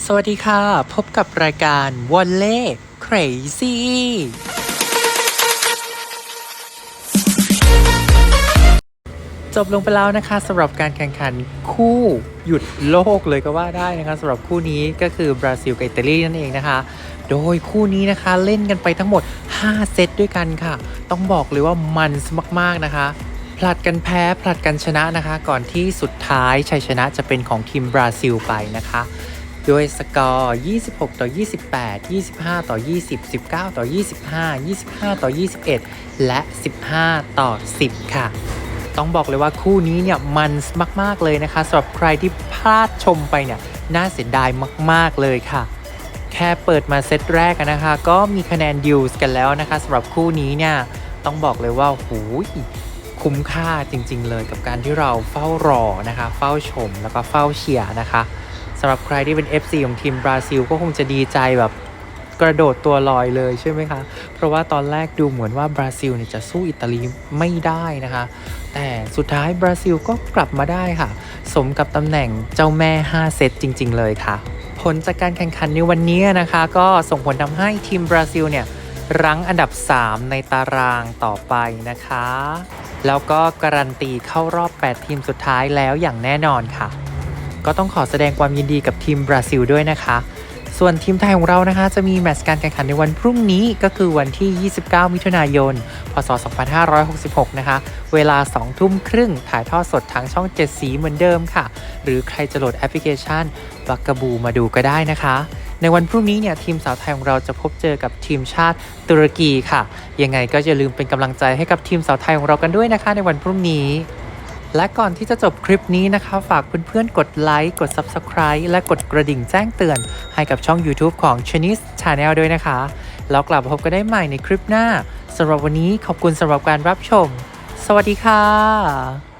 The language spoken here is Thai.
สวัสดีค่ะ พบกับรายการวอลเล่ Crazy จบลงไปแล้วนะคะสำหรับการแข่งขันคู่หยุดโลกเลยก็ว่าได้นะคะสำหรับคู่นี้ก็คือบราซิลกับอิตาลีนั่นเองนะคะ โดยคู่นี้นะคะเล่นกันไปทั้งหมด 5 เซตด้วยกันค่ะ ต้องบอกเลยว่ามันมากๆนะคะผลัดกันแพ้ผลัดกันชนะนะคะ ก่อนที่สุดท้ายชัยชนะจะเป็นของทีมบราซิลไปนะคะ ด้วยสกอร์ 26 ต่อ 28 25 ต่อ 20 19 ต่อ 25 25 ต่อ 21 และ 15 ต่อ 10 ค่ะ ต้องบอกเลยว่าคู่นี้เนี่ยมันมาก ๆ เลยนะคะสำหรับใครที่พลาดชมไปเนี่ยน่าเสียดายมาก ๆ เลยค่ะ แค่เปิดมาเซตแรกนะคะ ก็มีคะแนนดิวส์กันแล้วนะคะสำหรับคู่นี้เนี่ยต้องบอกเลยว่าหูยคุ้มค่าจริง ๆ เลยกับการที่เราเฝ้ารอนะคะ เฝ้าชมแล้วก็เฝ้าเชียร์นะคะ สำหรับใครที่เป็น FC ของทีมบราซิลก็คงจะดีใจแบบกระโดดตัวลอยเลยใช่ไหมคะ เพราะว่าตอนแรกดูเหมือนว่าบราซิลเนี่ยจะสู้อิตาลีไม่ได้นะคะ แต่สุดท้ายบราซิลก็กลับมาได้ค่ะ สมกับตำแหน่งเจ้าแม่ 5 เซตจริง ๆ เลยค่ะ ผลจากการแข่งขันในวันนี้นะคะ ก็ส่งผลทำให้ทีมบราซิลเนี่ยรั้งอันดับ 3 ในตารางต่อไปนะคะ แล้วก็การันตีเข้ารอบ 8 ทีมสุดท้ายแล้วอย่างแน่นอนค่ะ ก็ต้องขอแสดงความยินดีกับทีมบราซิลด้วยนะคะ ส่วนทีมไทยของเรานะคะ จะมีแมตช์การแข่งขันในวันพรุ่งนี้ก็คือวันที่ 29 มิถุนายน พศ 2566 นะคะ เวลา 2 ทุ่มครึ่งถ่ายทอดสดทางช่อง 7 สีเหมือนเดิมค่ะ หรือใครจะโหลดแอปพลิเคชันบักกบูมาดูก็ได้นะคะในวันพรุ่งนี้เนี่ยทีมสาวไทยของเราจะพบเจอกับทีมชาติตุรกีค่ะ ยังไงก็อย่าลืมเป็นกำลังใจให้กับทีมสาวไทยของเรากันด้วยนะคะ ในวันพรุ่งนี้ และก่อนที่จะจบคลิปนี้นะคะฝากเพื่อนๆ กดไลค์ กด Subscribe และกดกระดิ่งแจ้งเตือน ให้กับช่อง YouTube ของ Chinese Channel ด้วยนะคะ แล้วกลับมาพบกันได้ใหม่ในคลิปหน้าสำหรับวันนี้ขอบคุณสำหรับการรับชม สวัสดีค่ะ